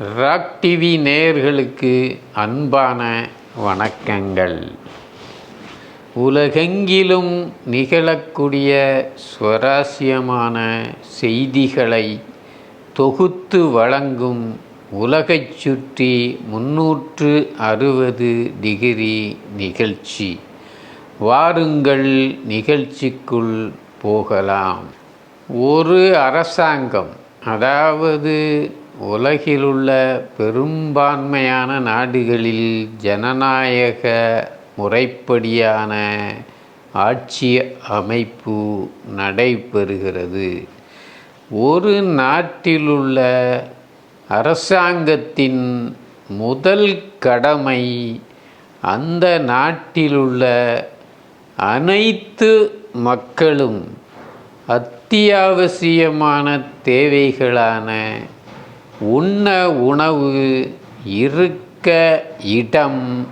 Rock TV நேயர்களுக்கு அன்பான வணக்கங்கள். உலகெங்கிலும் நிகழக்கூடிய சுவாரஸ்யமான செய்திகளை தொகுத்து வழங்கும் உலகைச் சுற்றி முன்னூற்று அறுபது டிகிரி நிகழ்ச்சி. வாருங்கள் நிகழ்ச்சிக்குள் போகலாம். ஒரு அரசாங்கம் அதாவது உலகிலுள்ள பெரும்பான்மையான நாடுகளில் ஜனநாயக முறைப்படியான ஆட்சி அமைப்பு நடைபெறுகிறது. ஒரு நாட்டிலுள்ள அரசாங்கத்தின் முதல் கடமை அந்த நாட்டிலுள்ள அனைத்து மக்களும் அத்தியாவசியமான தேவைகளான உண்ண உணவு இருக்க இடம்.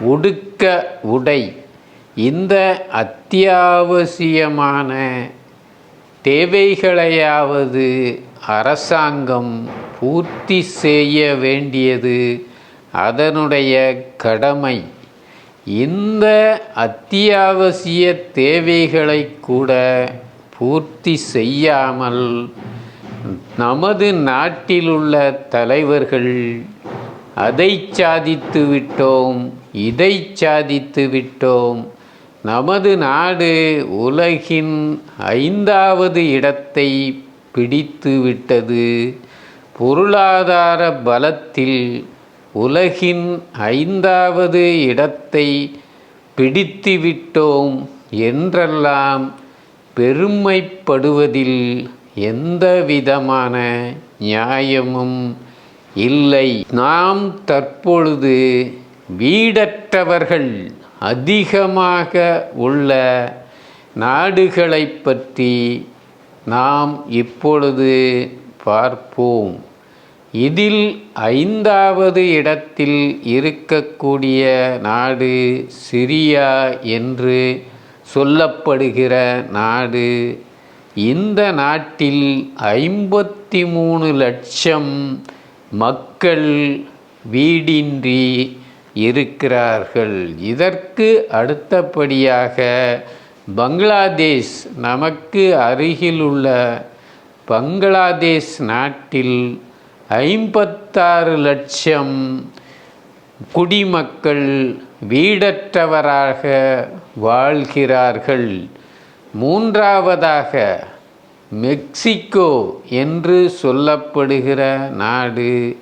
உடுக்க உடை. இந்த அத்தியாவசியமான தேவைகளையாவது அரசாங்கம் பூர்த்தி செய்ய வேண்டியது அதனுடைய கடமை. இந்த அத்தியாவசிய தேவைகளை கூட பூர்த்தி செய்யாமல் நமது நாட்டிலுள்ள தலைவர்கள் அதை சாதித்து விட்டோம் இதை சாதித்து விட்டோம். நமது நாடு உலகின் ஐந்தாவது இடத்தை பிடித்து விட்டது. பொருளாதார பலத்தில் உலகின் ஐந்தாவது இடத்தை பிடித்துவிட்டோம் என்றெல்லாம் பெருமைப்படுவதில் எந்த விதமான நியாயமும் இல்லை. நாம் தற்பொழுது வீடற்றவர்கள் அதிகமாக உள்ள நாடுகளை பற்றி நாம் இப்பொழுது பார்ப்போம். இதில் ஐந்தாவது இடத்தில் இருக்கக்கூடிய நாடு சிரியா என்று சொல்லப்படுகிற நாடு இந்த நாட்டில் ஐம்பத்தி மூணு லட்சம் மக்கள் வீடின்றி இருக்கிறார்கள். இதற்கு அடுத்தபடியாக பங்களாதேஷ் நமக்கு அருகிலுள்ள பங்களாதேஷ் நாட்டில் ஐம்பத்தாறு லட்சம் குடிமக்கள் வீடற்றவராக வாழ்கிறார்கள். மூன்றாவதாக மெக்சிகோ என்று சொல்லப்படுகிற நாடு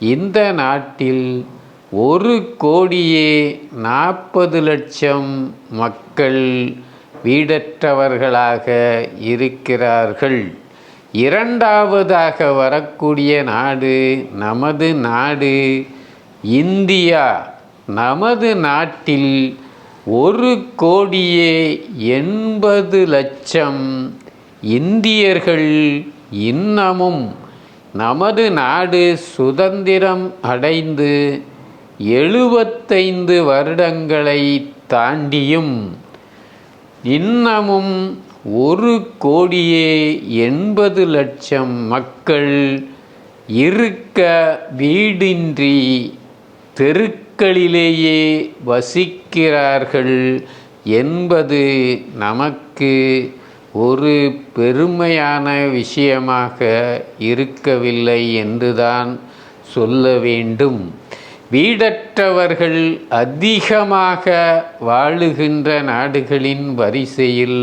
இந்த நாட்டில் ஒரு கோடியே நாற்பது லட்சம் மக்கள் வீடற்றவர்களாக இருக்கிறார்கள். இரண்டாவதாக வரக்கூடிய நாடு நமது நாடு இந்தியா. நமது நாட்டில் ஒரு கோடியே எண்பது லட்சம் இந்தியர்கள் இன்னமும் நமது நாடு சுதந்திரம் அடைந்து எழுபத்தைந்து வருடங்களை தாண்டியும் இன்னமும் ஒரு கோடியே எண்பது லட்சம் மக்கள் இருக்க வீடின்றி மக்களிலேயே வசிக்கிறார்கள் என்பது நமக்கு ஒரு பெருமையான விஷயமாக இருக்கவில்லை என்றுதான் சொல்ல வேண்டும். வீடற்றவர்கள் அதிகமாக வாழுகின்ற நாடுகளின் வரிசையில்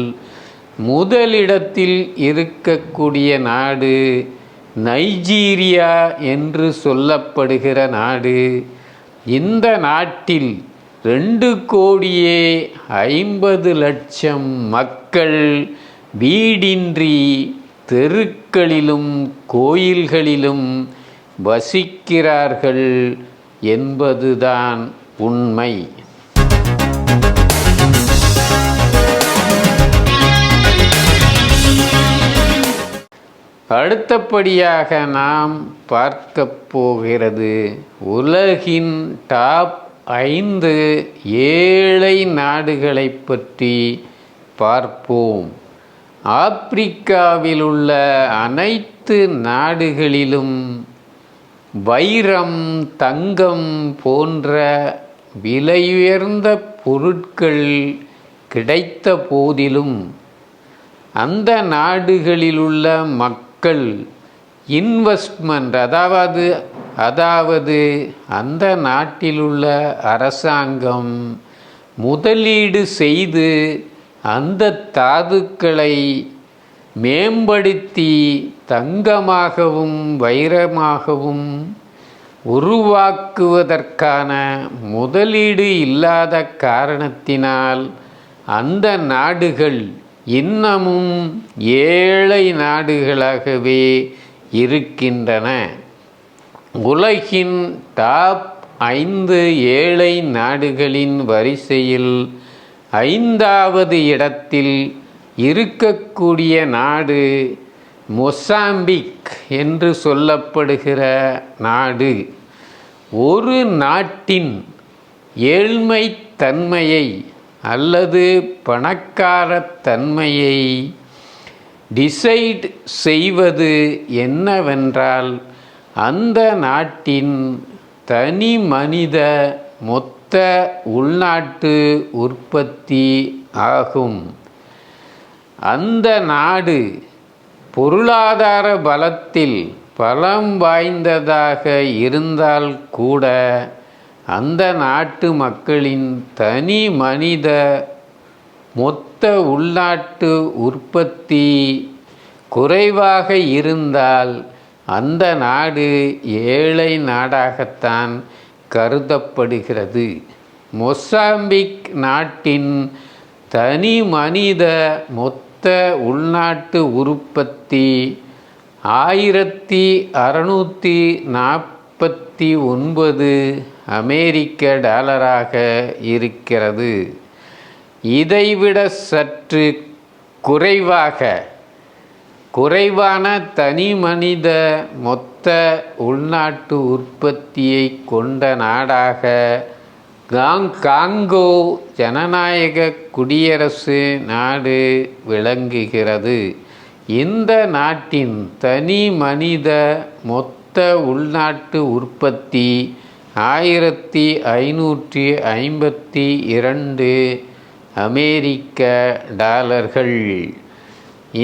முதலிடத்தில் இருக்கக்கூடிய நாடு நைஜீரியா என்று சொல்லப்படுகிற நாடு இந்த நாட்டில் ரெண்டு கோடியே ஐம்பது லட்சம் மக்கள் வீடின்றி தெருக்களிலும் கோயில்களிலும் வசிக்கிறார்கள் என்பதுதான் உண்மை. அடுத்தபடியாக நாம் பார்க்க போகிறது உலகின் டாப் ஐந்து ஏழை நாடுகளை பற்றி பார்ப்போம். ஆப்பிரிக்காவில் உள்ள அனைத்து நாடுகளிலும் வைரம் தங்கம் போன்ற விலையுயர்ந்த பொருட்கள் கிடைத்த போதிலும் அந்த நாடுகளிலுள்ள மக்கள் இன்வெஸ்ட்மெண்ட் அதாவது அதாவது அந்த நாட்டிலுள்ள அரசாங்கம் முதலீடு செய்து அந்த தாதுக்களை மேம்படுத்தி தங்கமாகவும் வைரமாகவும் உருவாக்குவதற்கான முதலீடு இல்லாத காரணத்தினால் அந்த நாடுகள் இன்னமும் ஏழை நாடுகளாகவே இருக்கின்றன. உலகின் டாப் ஐந்து ஏழை நாடுகளின் வரிசையில் ஐந்தாவது இடத்தில் இருக்கக்கூடிய நாடு மொசாம்பிக் என்று சொல்லப்படுகிற நாடு. ஒரு நாட்டின் ஏழ்மைத்தன்மையை அல்லது பணக்காரத்தன்மையை டிசைட் செய்வது என்னவென்றால் அந்த நாட்டின் தனி மனித மொத்த உள்நாட்டு உற்பத்தி ஆகும். அந்த நாடு பொருளாதார பலத்தில் பலம் வாய்ந்ததாக இருந்தால் கூட அந்த நாட்டு மக்களின் தனி மனித மொத்த உள்நாட்டு உற்பத்தி குறைவாக இருந்தால் அந்த நாடு ஏழை நாடாகத்தான் கருதப்படுகிறது. மொசாம்பிக் நாட்டின் தனி மனித மொத்த உள்நாட்டு உற்பத்தி ஆயிரத்தி அறநூற்றி முப்பத்தி ஒன்பது அமெரிக்க டாலராக இருக்கிறது. இதைவிட சற்று குறைவாக குறைவான தனி மனித மொத்த உள்நாட்டு உற்பத்தியை கொண்ட நாடாக காங் காங்கோ ஜனநாயக குடியரசு நாடு விளங்குகிறது. இந்த நாட்டின் தனி மனித மொத்த மொத்த உள்நாட்டு உற்பத்தி ஆயிரத்தி ஐநூற்றி ஐம்பத்தி இரண்டு அமெரிக்க டாலர்கள்.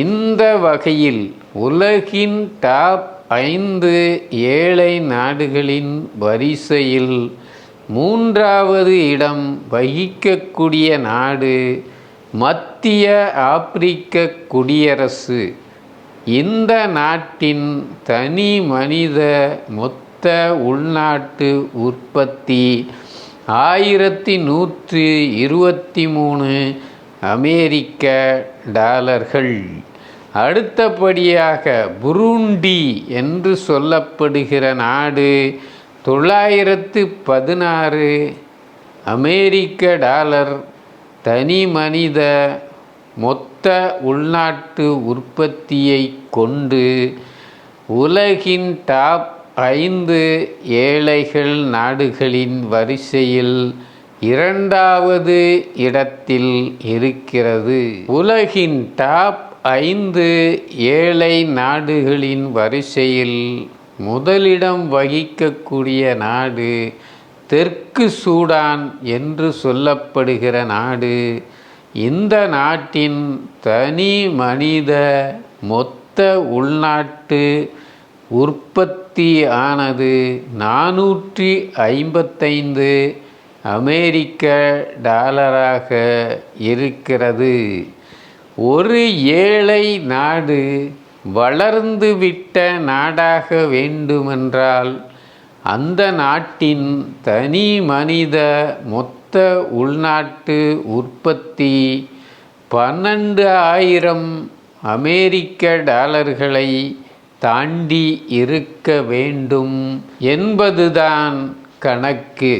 இந்த வகையில் உலகின் டாப் ஐந்து ஏழை நாடுகளின் வரிசையில் மூன்றாவது இடம் வகிக்கக்கூடிய நாடு மத்திய ஆப்பிரிக்க குடியரசு. இந்த நாட்டின் தனி மனித மொத்த உள்நாட்டு உற்பத்தி ஆயிரத்தி நூற்றி இருபத்தி மூணு அமெரிக்க டாலர்கள். அடுத்தபடியாக புருண்டி என்று சொல்லப்படுகிற நாடு தொள்ளாயிரத்து பதினாறு அமெரிக்க டாலர் தனி மனித மொத்த உள்நாட்டு உற்பத்தியை கொண்டு உலகின் டாப் ஐந்து ஏழைகள் நாடுகளின் வரிசையில் இரண்டாவது இடத்தில் இருக்கிறது. உலகின் டாப் ஐந்து ஏழை நாடுகளின் வரிசையில் முதலிடம் வகிக்கக்கூடிய நாடு தெற்கு சூடான் என்று சொல்லப்படுகிற நாடு இந்த நாட்டின் தனி மனித மொத்த உள்நாட்டு உற்பத்தி ஆனது நானூற்றி ஐம்பத்தைந்து அமெரிக்க டாலராக இருக்கிறது. ஒரு ஏழை நாடு வளர்ந்துவிட்ட நாடாக வேண்டுமென்றால் அந்த நாட்டின் தனி மனித மொத்த உள்நாட்டு உற்பத்தி பன்னெண்டு ஆயிரம் அமெரிக்க டாலர்களை தாண்டி இருக்க வேண்டும் என்பதுதான் கணக்கு.